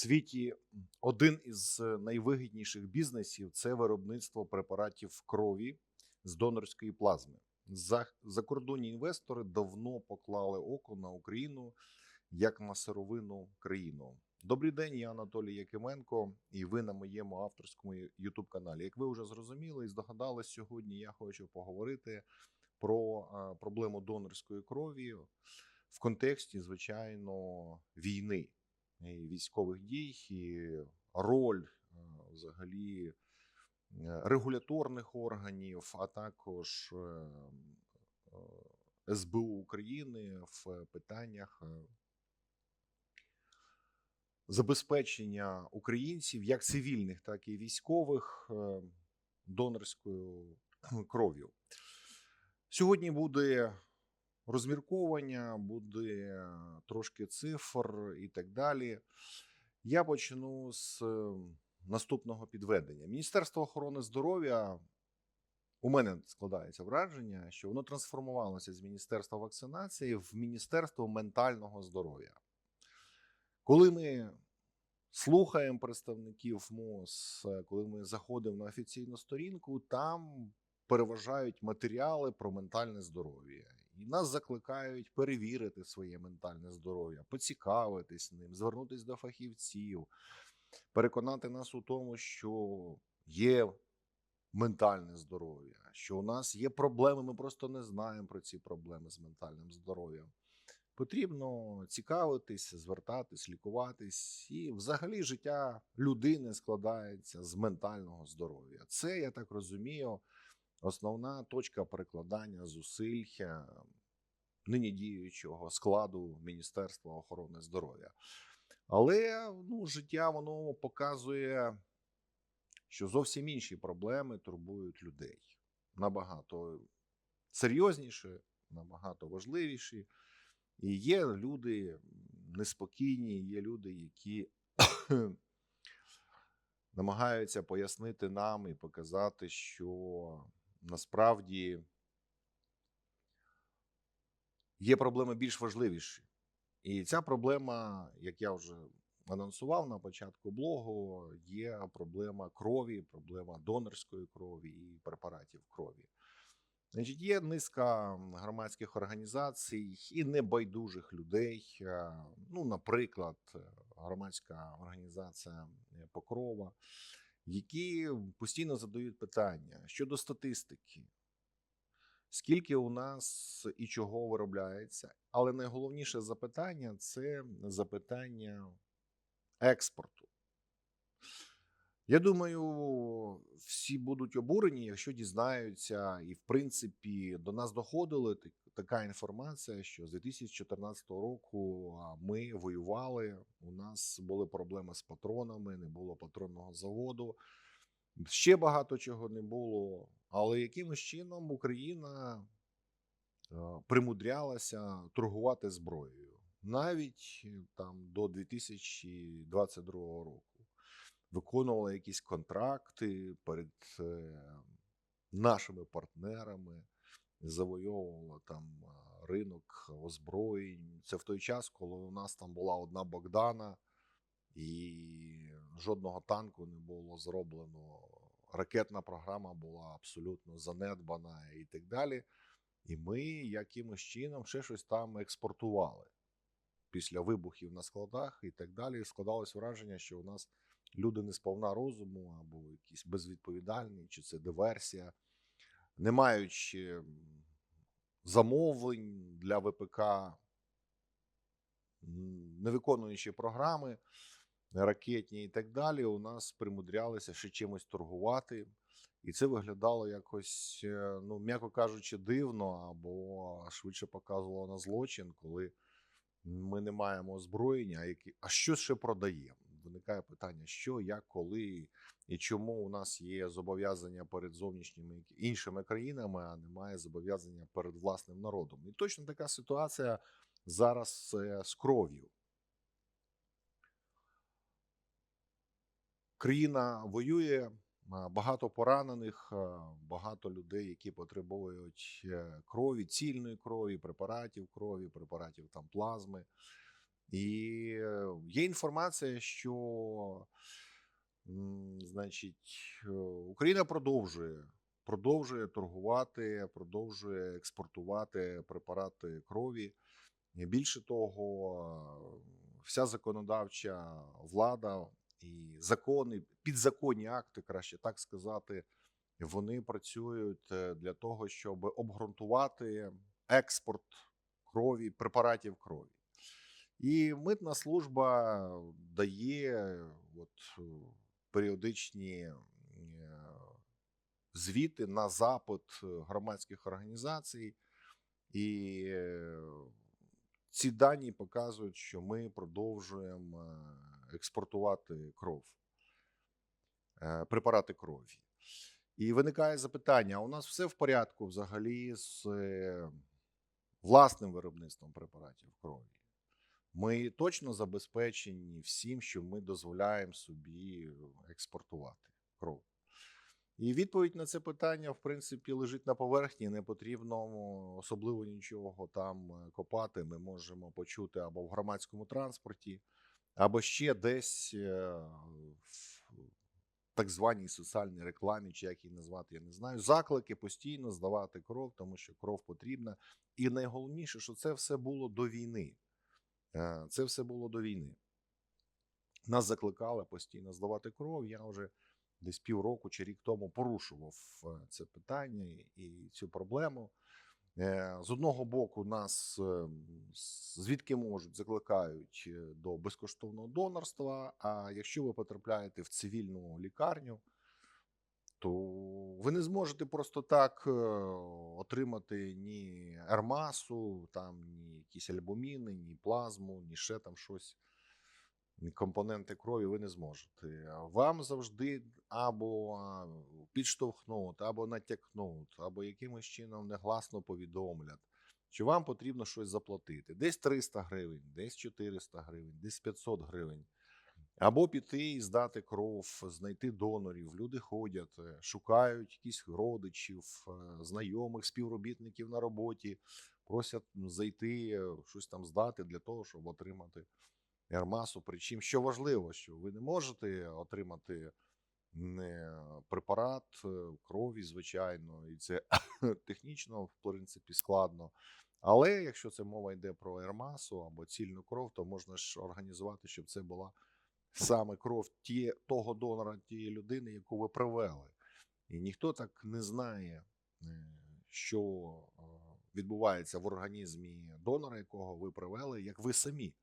світі один із е, найвигідніших бізнесів це виробництво препаратів крові з донорської плазми. Закордонні інвестори давно поклали око на Україну як на сировинну країну. Добрий день, я Анатолій Якименко, і ви на моєму авторському youtube каналі. Як ви вже зрозуміли і здогадались, сьогодні я хочу поговорити про е, проблему донорської крові в контексті, звичайно, війни військових дій, і роль е, взагалі е, регуляторних органів, а також е, СБУ України в питаннях забезпечення українців, як цивільних, так і військових, донорською кров'ю. Сьогодні буде розмірковання, буде трошки цифр і так далі. Я почну з наступного підведення. Міністерство охорони здоров'я. У мене складається враження, що воно трансформувалося з Міністерства вакцинації в Міністерство ментального здоров'я. Коли ми слухаємо представників МОЗ, е, коли ми заходимо на офіційну сторінку, там переважають матеріали про ментальне здоров'я. І нас закликають перевірити своє ментальне здоров'я, поцікавитись ним, звернутися до фахівців, переконати нас у тому, що є ментальне здоров'я, що у нас є проблеми, ми просто не знаємо про ці проблеми з ментальним здоров'ям. Потрібно цікавитись, звертатись, лікуватись, і взагалі життя людини складається з ментального здоров'я. Це я так розумію, основна точка перекладання зусиль е, нині діючого складу Міністерства охорони здоров'я. Але ну, життя воно показує, що зовсім інші проблеми турбують людей набагато серйозніші, набагато важливіші. І є люди неспокійні, є люди, які намагаються пояснити нам і показати, що насправді є проблеми більш важливіші. І ця проблема, як я вже анонсував на початку блогу, є проблема крові, проблема донорської крові і препаратів крові. Значить, є низка громадських організацій і небайдужих людей. е, Ну, наприклад, громадська організація е, Покрова, які постійно задають питання щодо статистики. Скільки у нас і чого виробляється, але найголовніше запитання це запитання експорту. Я думаю, всі будуть обурені, якщо дізнаються, і в принципі до нас доходила так- така інформація, що з 2014 року ми воювали. У нас були проблеми з патронами, не було патронного заводу. Ще багато чого не було. Але якимось чином Україна примудрялася торгувати зброєю навіть е, там до 2022 року виконувала якісь контракти перед е, нашими партнерами, завойовувала там ринок озброєнь. Це в той час, коли у нас там була одна Богдана, і жодного танку не було зроблено. Ракетна програма була абсолютно занедбана і так далі. І ми якимось чином ще щось там експортували після вибухів на складах і так далі. Складалось враження, що у нас люди не сповна розуму або якісь безвідповідальні, чи це диверсія, не маючи замовлень для ВПК, не виконуючи програми ракетні і так далі, у нас примудрялися ще чимось торгувати. І це виглядало якось, е, ну, м'яко кажучи, дивно, або швидше показувало на злочин, коли ми не маємо озброєння, а, які, а що ще продаємо? Виникає питання, що, як, коли і чому у нас є зобов'язання перед зовнішніми іншими країнами, а немає зобов'язання перед власним народом. І точно така ситуація зараз е, з кров'ю. Країна воює, багато поранених, багато людей, які потребують е, крові, цільної крові, препаратів крові, препаратів там плазми. І є інформація, що значить, е, Україна продовжує, продовжує торгувати, продовжує експортувати препарати крові. Більше того, е, вся законодавча влада і закони, підзаконні акти, краще так сказати, вони працюють для того, щоб обґрунтувати експорт крові, препаратів крові. І митна служба дає от, е, періодичні е, звіти на запит е, громадських організацій, і ці дані показують, що ми продовжуємо експортувати кров, препарати крові. І виникає запитання: а у нас все в порядку взагалі з е, власним виробництвом препаратів крові? Ми точно забезпечені всім, що ми дозволяємо собі експортувати кров. І відповідь на це питання, в принципі, лежить на поверхні. Не потрібно особливо нічого там е, копати. Ми можемо почути або в громадському транспорті, або ще десь е, в так званій соціальній рекламі, чи як її назвати, я не знаю. Заклики постійно здавати кров, тому що кров потрібна. І найголовніше, що це все було до війни. Е, Це все було до війни. Нас закликали постійно здавати кров. Я вже десь півроку чи рік тому порушував е, це питання і- цю проблему. Е, З одного боку, нас звідки можуть закликають до безкоштовного донорства. А якщо ви потрапляєте в цивільну лікарню, то ви не зможете просто так е, отримати ні ермасу, там ні якісь альбуміни, ні плазму, ні ще там щось. ні Компоненти крові ви не зможете. Вам завжди або підштовхнуть, або натякнуть, або якимось чином негласно повідомлять, що вам потрібно щось заплатити. Десь 300 гривень, десь 400 гривень, десь 500 гривень. Або піти і здати кров, знайти донорів. Люди ходять, е, шукають якісь родичів, е, знайомих, співробітників на роботі, просять зайти, е, щось там здати для того, щоб отримати ермасу. Причому, що важливо, що ви не можете отримати не препарат крові, звичайно, і це технічно, в принципі, складно. Але якщо це мова йде про ермасу або цільну кров, то можна ж організувати, щоб це була саме кров ті, того донора, тієї людини, яку ви привели. І ніхто так не знає, е, що е, відбувається в організмі донора, якого ви привели, як ви самі.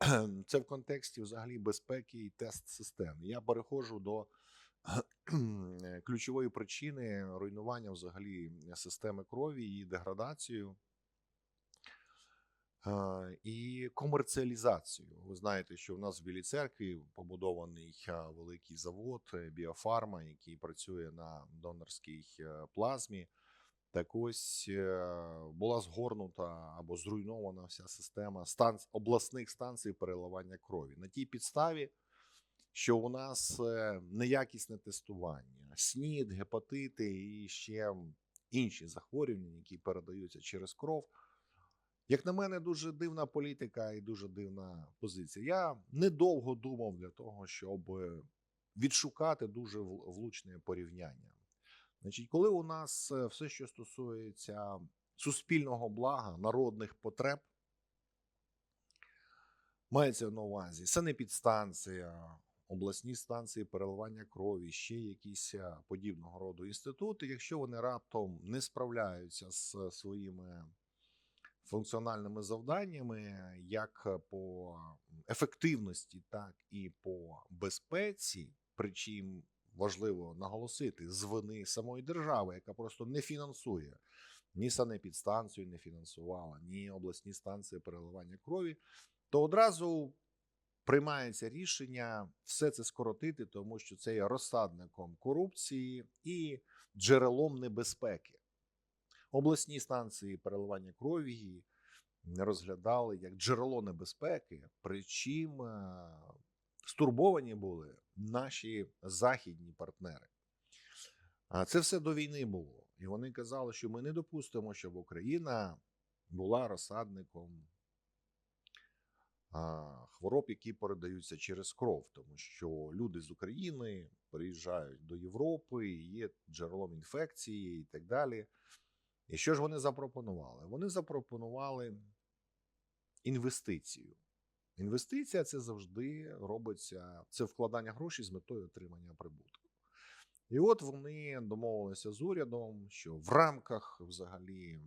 Це в контексті взагалі безпеки і тест системи. Я переходжу до е, ключової причини руйнування взагалі системи крові, її деградацію. І комерціалізацію. Ви знаєте, що в нас в Білій церкві побудований великий завод е, Біофарма, який працює на донорській е, плазмі. Так ось е, була згорнута або зруйнована вся система станц... обласних станцій переливання крові на тій підставі, що у нас неякісне тестування, СНІД, гепатити і ще інші захворювання, які передаються через кров. Як на мене, дуже дивна політика і дуже дивна позиція. Я недовго думав для того, щоб відшукати дуже влучне порівняння. Значить, коли у нас е, все, що стосується суспільного блага, народних потреб, мається на увазі санепідстанція, обласні станції переливання крові, ще якісь е, подібного роду інститути, якщо вони раптом не справляються з своїми функціональними завданнями, як по ефективності, так і по безпеці, причому важливо наголосити з вини самої держави, яка просто не фінансує ні санепідстанцію, не фінансувала, ні обласні станції переливання крові, то одразу приймається рішення все це скоротити, тому що це є розсадником корупції і джерелом небезпеки. Обласні станції переливання крові розглядали як джерело небезпеки, причому е, стурбовані були наші західні партнери. А це все до війни було. І вони казали, що ми не допустимо, щоб Україна була розсадником хвороб, які передаються через кров, тому що люди з України приїжджають до Європи, є джерелом інфекції і так далі. І що ж вони запропонували? Вони запропонували інвестицію. Інвестиція це завжди робиться, це вкладання грошей з метою отримання прибутку. І от вони домовилися з урядом, що в рамках взагалі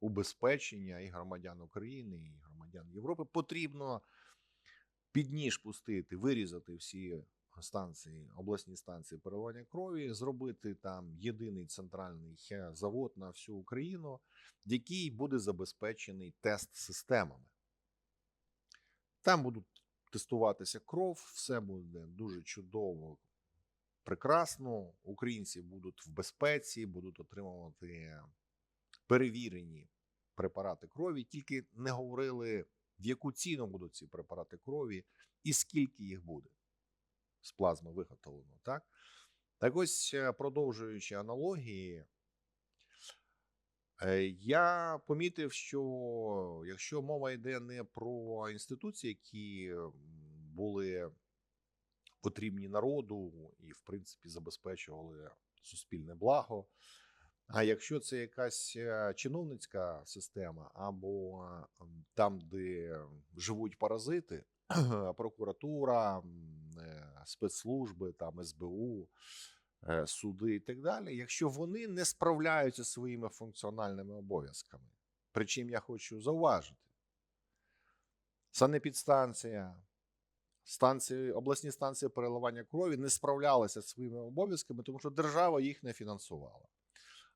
убезпечення і громадян України, і громадян Європи потрібно під ніж пустити, вирізати всі станції, обласні станції переливання крові, зробити там єдиний центральний завод на всю Україну, який буде забезпечений тест-системами. Там будуть тестуватися кров, все буде дуже чудово, прекрасно. Українці будуть в безпеці, будуть отримувати перевірені препарати крові, тільки не говорили, в яку ціну будуть ці препарати крові і скільки їх буде з плазми виготовлено. Так, так ось, е, продовжуючи аналогії, Е, Я помітив, що якщо мова йде не про інституції, які були потрібні народу і, в принципі, забезпечували суспільне благо. А якщо це якась е, чиновницька система, або там, де живуть паразити, прокуратура, е, спецслужби, там СБУ, е, суди і так далі, якщо вони не справляються своїми функціональними обов'язками, причому я хочу зауважити, санепідстанція, станції, обласні станції переливання крові не справлялися своїми обов'язками, тому що держава їх не фінансувала.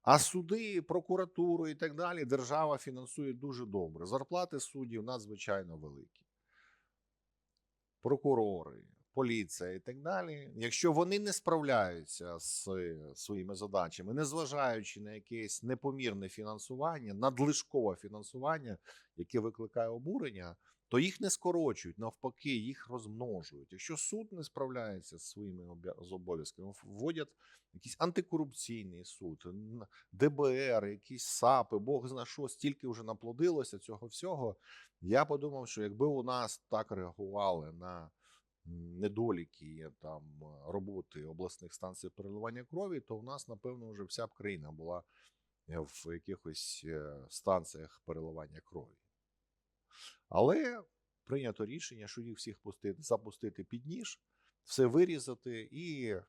А суди, прокуратуру і так далі держава фінансує дуже добре. Зарплати суддів надзвичайно великі. Прокурори, поліція і так далі. Якщо вони не справляються з своїми задачами, незважаючи на якесь непомірне фінансування, надлишкове фінансування, яке викликає обурення, то їх не скорочують, навпаки, їх розмножують. Якщо суд не справляється з своїми з обов'язками, вводять якийсь антикорупційний суд, ДБР, якісь САПи, Бог зна що, стільки вже наплодилося цього всього. Я подумав, що якби у нас так реагували на недоліки там роботи обласних станцій переливання крові, то у нас, напевно, вже вся б країна була е, в якихось е, станціях переливання крові. Але прийнято рішення, що їх всіх пустити, запустити під ніж, все вирізати і е,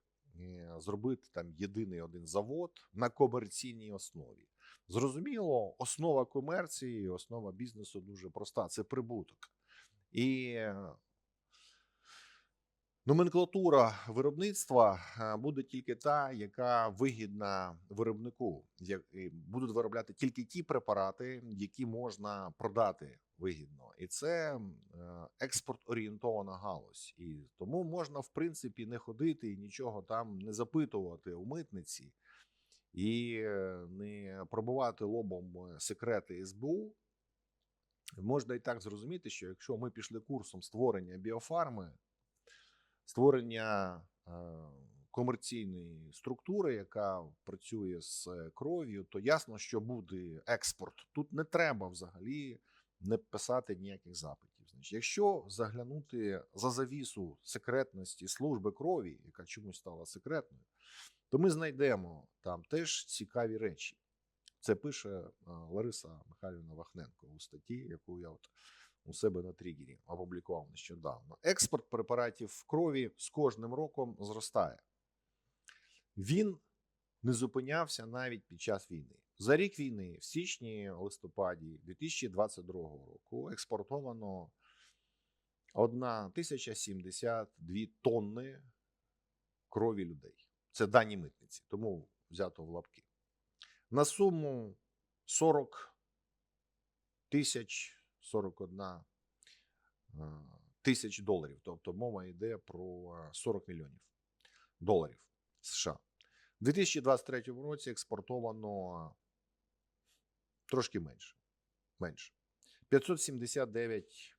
зробити там єдиний один завод на комерційній основі. Зрозуміло, основа комерції, основа бізнесу дуже проста це прибуток. І е, номенклатура виробництва е, буде тільки та, яка вигідна виробнику. Будуть виробляти тільки ті препарати, які можна продати вигідно. І це е, експорт-орієнтована галузь. І тому можна, в принципі, не ходити і нічого там не запитувати у митниці і е, не пробувати лобом е, секрети СБУ. Можна і так зрозуміти, що якщо ми пішли курсом створення біофарми, створення комерційної структури, яка працює з кров'ю, то ясно, що буде експорт. Тут не треба взагалі не писати ніяких запитів. Значить, якщо заглянути за завісу секретності служби крові, яка чомусь стала секретною, то ми знайдемо там теж цікаві речі. Це пише е, Лариса Михайлівна Вахненко у статті, яку я от у себе на тригері опублікував нещодавно. Експорт препаратів крові з кожним роком зростає. Він не зупинявся навіть під час війни. За рік війни, в січні листопаді 2022 року, експортовано 1072 тонни крові людей. Це дані митниці, тому взято в лапки. На суму 40 тисяч 41 е, тисяч доларів. Тобто мова йде про е, 40 мільйонів доларів США. У 2023 році експортовано трошки менше. менше. 579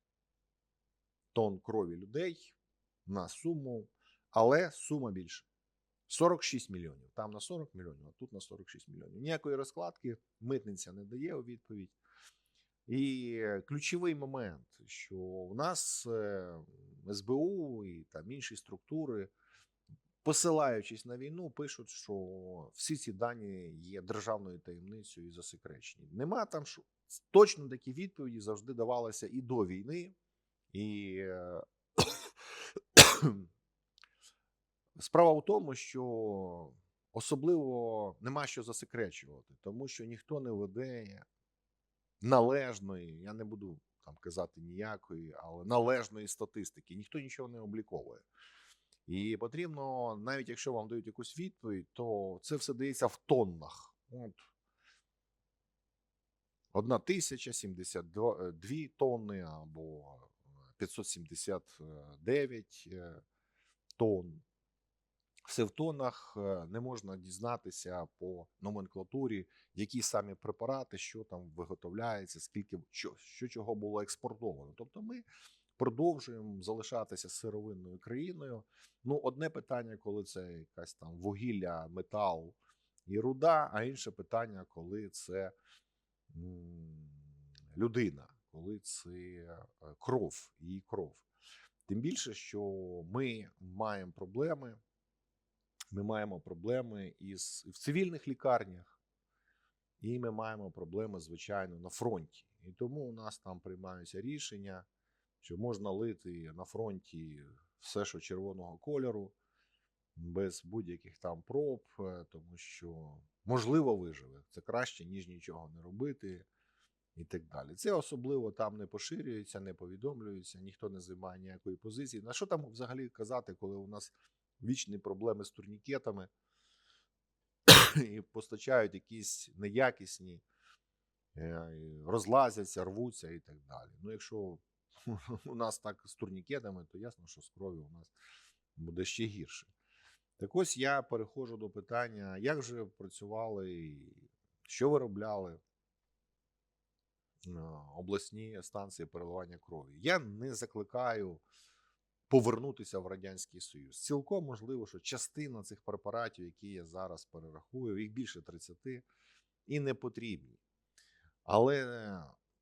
тонн крові людей на суму, але сума більша. 46 мільйонів. Там на 40 мільйонів, а тут на 46 мільйонів. Ніякої розкладки митниця не дає у відповідь. І ключовий момент, що в нас е, СБУ і там інші структури, посилаючись на війну, пишуть, що всі ці дані є державною таємницею і засекречені. Нема там що точно такі відповіді завжди давалися і до війни, і е, справа в тому, що особливо нема що засекречувати, тому що ніхто не веде належної, я не буду там казати ніякої, але належної статистики. Ніхто нічого не обліковує. І потрібно, навіть якщо вам дають якусь відповідь, то це все дається в тоннах. От. Одна тисяча сімдесят дві тонни або 579 е, тонн. Все в тоннах е, не можна дізнатися по номенклатурі, які самі препарати, що там виготовляється, скільки що, що чого було експортовано. Тобто ми продовжуємо залишатися сировинною країною. Ну, одне питання, коли це якась там вугілля, метал і руда, а інше питання, коли це людина, коли це е, кров, її кров. Тим більше, що ми маємо проблеми. Ми маємо проблеми із в цивільних лікарнях, і ми маємо проблеми, звичайно, на фронті. І тому у нас там приймаються рішення, що можна лити на фронті все, що червоного кольору, без будь-яких там проб, е, тому що можливо виживе. Це краще, ніж нічого не робити. І так далі. Це особливо там не поширюється, не повідомлюється, ніхто не займає ніякої позиції. На що там взагалі казати, коли у нас вічні проблеми з турнікетами і постачають якісь неякісні, е, розлазяться, рвуться і так далі. Ну, якщо у нас так з турнікетами, то ясно, що з кров'ю у нас буде ще гірше. Так ось я переходжу до питання, як же працювали, що виробляли е, обласні станції переливання крові. Я не закликаю повернутися в радянський союз. Цілком можливо, що частина цих препаратів, які я зараз перерахую, їх більше 30, і не потрібні. Але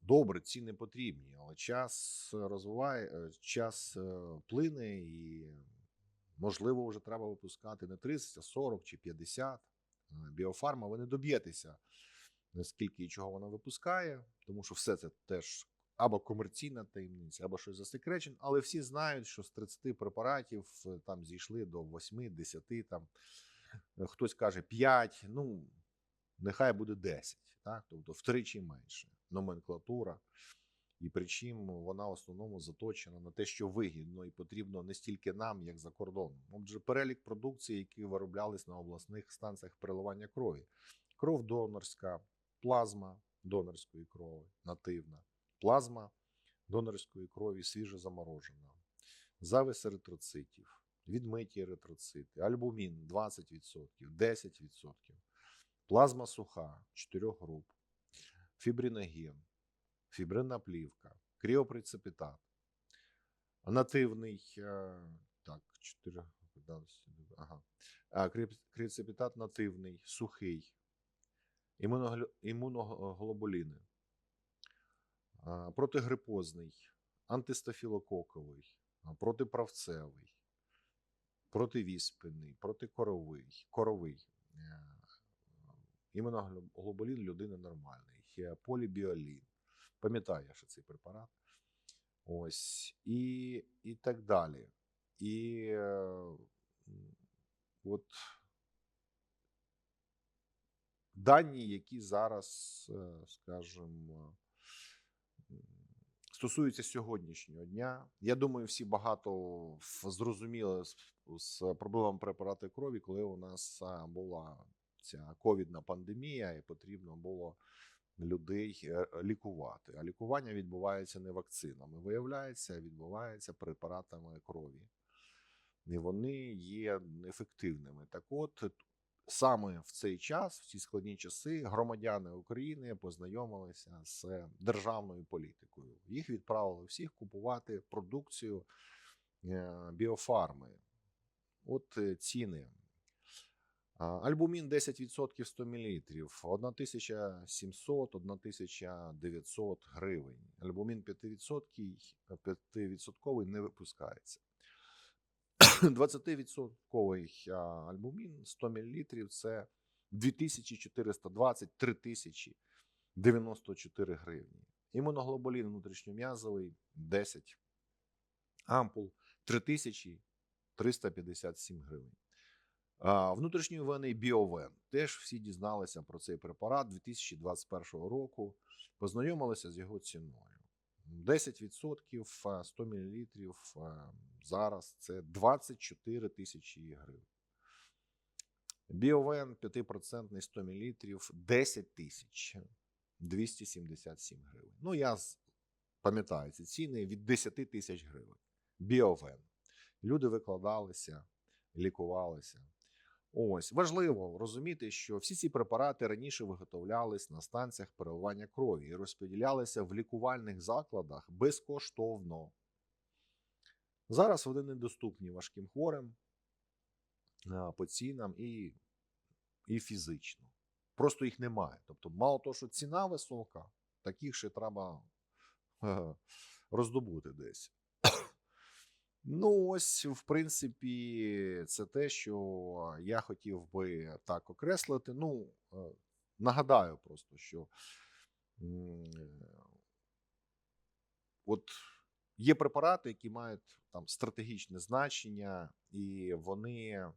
добре, ці не потрібні. Але час розвиває, е, час е, плине, і можливо, вже треба випускати не 30, а 40 чи 50. Е, Біофарма, ви не доб'єтеся, скільки і чого вона випускає, тому що все це теж або комерційна таємниця, або щось засекречено, але всі знають, що з 30 препаратів е, там зійшли до 8, 10, там е, хтось каже 5, ну нехай буде 10, так? тобто втричі менше номенклатура. І причим вона в основному заточена на те, що вигідно і потрібно не стільки нам, як за кордоном. Отже, перелік продукції, які вироблялись на обласних станціях переливання крові: кров донорська, плазма донорської крові, нативна, плазма донорської крові свіжозаморожена, завис еритроцитів, відмиті еритроцити, альбумін 20%, 10%, плазма суха 4 груп, фібриноген, фібринна плівка, кріопрецепітат, нативний, е, так, 4, ага, а, кріопрецепітат нативний, сухий, імуноглобуліни, протигрипозний, антистафілококовий, протиправцевий, противіспинний, протикоровий, коровий. Е, Імуноглобулін людини нормальний, є полібіолін. Пам'ятаю я, що цей препарат. Ось, і, і так далі. І е, от дані, які зараз, е, скажімо, стосуються сьогоднішнього дня. Я думаю, всі багато зрозуміли з, з проблемами препарату крові, коли у нас була ця ковідна пандемія, і потрібно було людей е, лікувати. А лікування відбувається не вакцинами. Виявляється, відбувається препаратами крові. І вони є ефективними. Так от, саме в цей час, в ці складні часи, громадяни України познайомилися з державною політикою. Їх відправили всіх купувати продукцію е, біофарми. От е, ціни. Альбумін 10% 100 мл, 1700, 1900 гривень. Альбумін 5%, 5% не випускається. 20% а, альбумін 100 мл це 2420 3094 гривні. Імуноглобулін внутрішньом'язовий 10 ампул 3357 гривень. А, Внутрішньовенний біовен. Теж всі дізналися про цей препарат 2021 року, познайомилися з його ціною. 10% 100 мл зараз це 24 тисячі гривень. Біовен 5% 100 мл 10 тисяч 277 гривень. Ну, я пам'ятаю ці ціни від 10 тисяч гривень. Біовен. Люди викладалися, лікувалися. Ось важливо розуміти, що всі ці препарати раніше виготовлялись на станціях переливання крові і розподілялися в лікувальних закладах безкоштовно. Зараз вони недоступні важким хворим по цінам і, і фізично. Просто їх немає. Тобто, мало того, що ціна висока, таких ще треба роздобути десь. Ну, ось, в принципі, це те, що я хотів би так окреслити. Ну, е, нагадаю просто, що от є препарати, які мають там стратегічне значення, і вони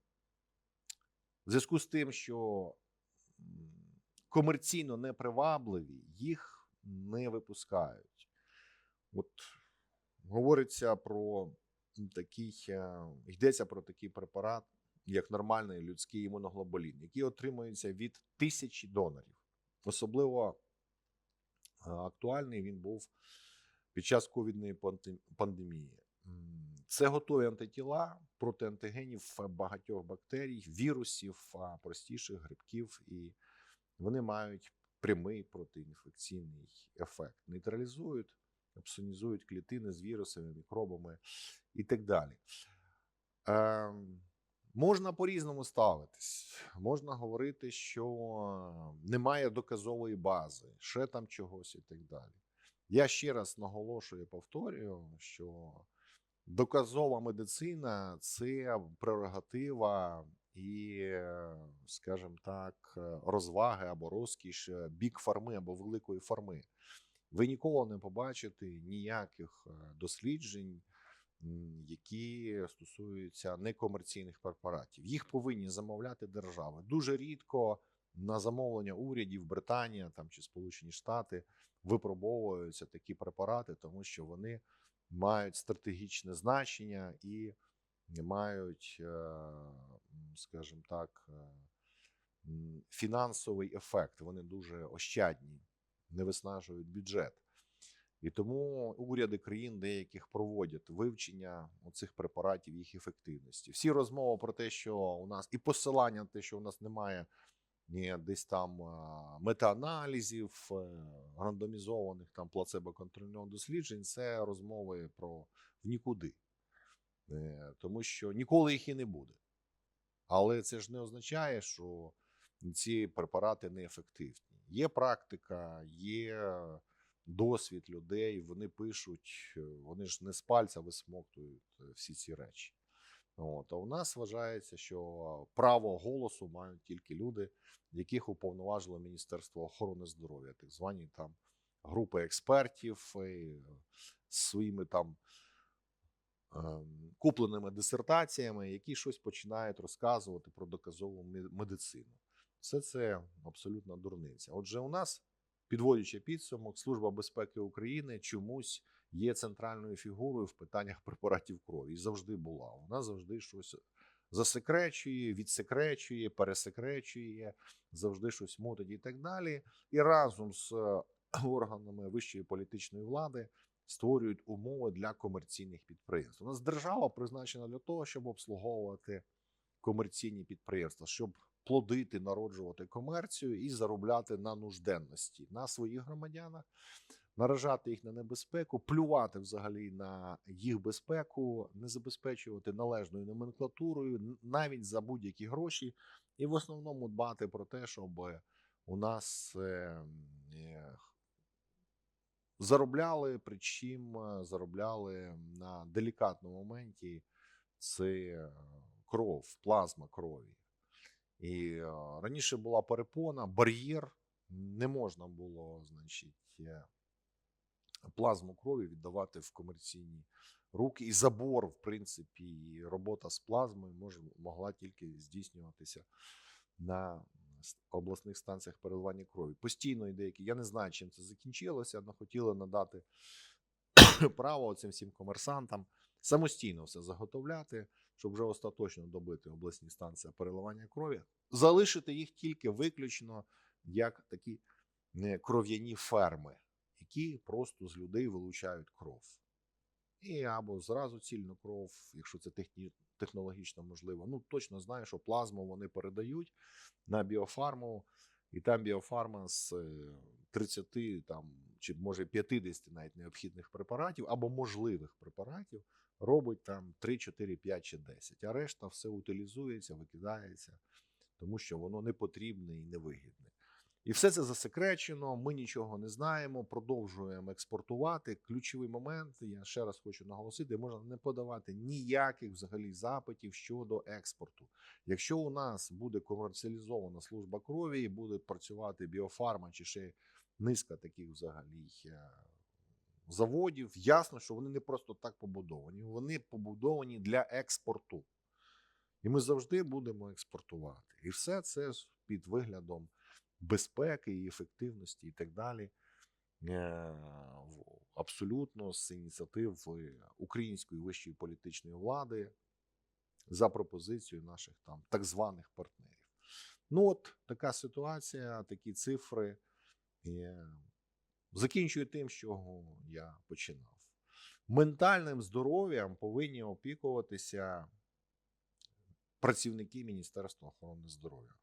в зв'язку з тим, що комерційно непривабливі, їх не випускають. От говориться про такий, е, йдеться про такий препарат, як нормальний людський імуноглобулін, який отримується від тисячі донорів. Особливо е, актуальний він був під час ковідної пандемії. Це готові антитіла проти антигенів багатьох бактерій, вірусів, простіших грибків, і вони мають прямий протиінфекційний ефект. Нейтралізують, абсонізують клітини з вірусами, мікробами і так далі. Ем, можна по-різному ставитись. Можна говорити, що немає доказової бази, ще там чогось і так далі. Я ще раз наголошую повторюю, що доказова медицина це прерогатива і, е, скажімо так, е, розваги або розкіш е, бік фарми або великої фарми. Ви ніколи не побачите ніяких е, досліджень, які стосуються некомерційних препаратів. Їх повинні замовляти держави. Дуже рідко на замовлення урядів Британія там чи Сполучені Штати випробовуються такі препарати, тому що вони мають стратегічне значення і мають, е, скажімо так, е, фінансовий ефект. Вони дуже ощадні, не виснажують бюджет. І тому уряди країн деяких проводять вивчення цих препаратів, їх ефективності. Всі розмови про те, що у нас і посилання на те, що у нас немає ні десь там метааналізів, е, рандомізованих там плацебо-контрольних досліджень, це розмови про в нікуди. Е, Тому що ніколи їх і не буде. Але це ж не означає, що ці препарати неефективні. Є практика, є досвід людей, вони пишуть, е, вони ж не з пальця висмоктують е, всі ці речі. От, а у нас вважається, що право голосу мають тільки люди, яких уповноважило Міністерство охорони здоров'я, так звані там групи експертів і, е, з своїми там ем, купленими дисертаціями, які щось починають розказувати про доказову медицину. Все це абсолютно дурниця. Отже, у нас, підводячи підсумок, Служба безпеки України чомусь є центральною фігурою в питаннях препаратів крові. І завжди була. Вона завжди щось засекречує, відсекречує, пересекречує, завжди щось мутить і так далі. І разом з е, органами вищої політичної влади створюють умови для комерційних підприємств. У нас держава призначена для того, щоб обслуговувати комерційні підприємства, щоб плодити, народжувати комерцію і заробляти на нужденності на своїх громадянах, наражати їх на небезпеку, плювати взагалі на їх безпеку, не забезпечувати належною номенклатурою, навіть за будь-які гроші, І в основному дбати про те, щоб у нас е, е, заробляли, причим е, заробляли на делікатному моменті це кров, плазма крові. І раніше була перепона, бар'єр, не можна було, значить, е, плазму крові віддавати в комерційні руки. І забор, в принципі, і робота з плазмою мож, могла тільки здійснюватися на обласних станціях переливання крові. Постійно і деякі, я не знаю, чим це закінчилося, але хотіли надати право цим всім комерсантам самостійно все заготовляти, щоб вже остаточно добити обласні станції переливання крові, залишити їх тільки виключно як такі е, кров'яні ферми, які просто з людей вилучають кров. І або зразу цільну кров, якщо це технологічно можливо. Ну точно знаю, що плазму вони передають на біофарму, і там біофарма з е, 30 там, чи може 50 навіть необхідних препаратів або можливих препаратів робить там 3, 4, 5 чи 10. А решта все утилізується, викидається, тому що воно не потрібне і невигідне. І все це засекречено. Ми нічого не знаємо, продовжуємо експортувати. Ключовий момент, я ще раз хочу наголосити, можна не подавати ніяких взагалі запитів щодо експорту. Якщо у нас буде комерціалізована служба крові і буде працювати біофарма чи ще низка таких взагалі е, заводів, ясно, що вони не просто так побудовані, вони побудовані для експорту. І ми завжди будемо експортувати. І все це під виглядом безпеки і ефективності, і так далі. Е, Абсолютно з ініціатив української вищої політичної влади за пропозицією наших там так званих партнерів. Ну, от така ситуація, такі цифри. Закінчую тим, з чого я починав. Ментальним здоров'ям повинні опікуватися працівники Міністерства охорони здоров'я.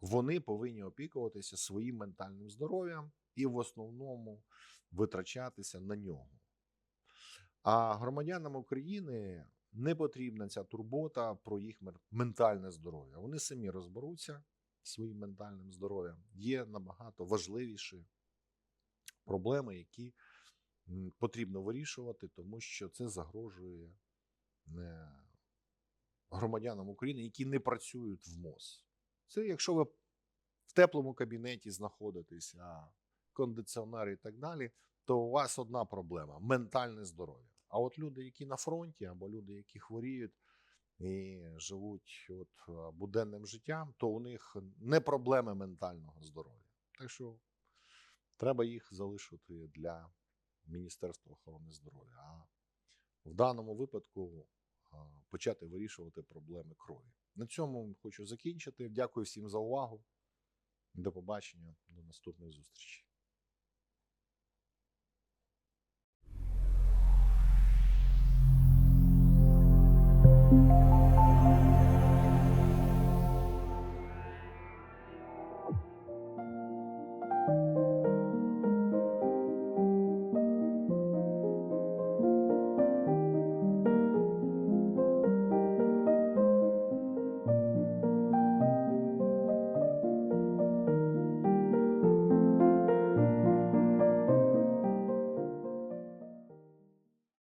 Вони повинні опікуватися своїм ментальним здоров'ям і в основному витрачатися на нього. А громадянам України не потрібна ця турбота про їх ментальне здоров'я. Вони самі розберуться своїм ментальним здоров'ям. Є набагато важливіші проблеми, які потрібно вирішувати, тому що це загрожує громадянам України, які не працюють в МОЗ. Це якщо ви в теплому кабінеті знаходитесь, а кондиціонер і так далі, то у вас одна проблема ментальне здоров'я. А от люди, які на фронті, або люди, які хворіють і живуть от буденним життям, то у них не проблеми ментального здоров'я. Так що треба їх залишити для Міністерства охорони здоров'я. А в даному випадку почати вирішувати проблеми крові. На цьому хочу закінчити. Дякую всім за увагу. До побачення, до наступної зустрічі. Thank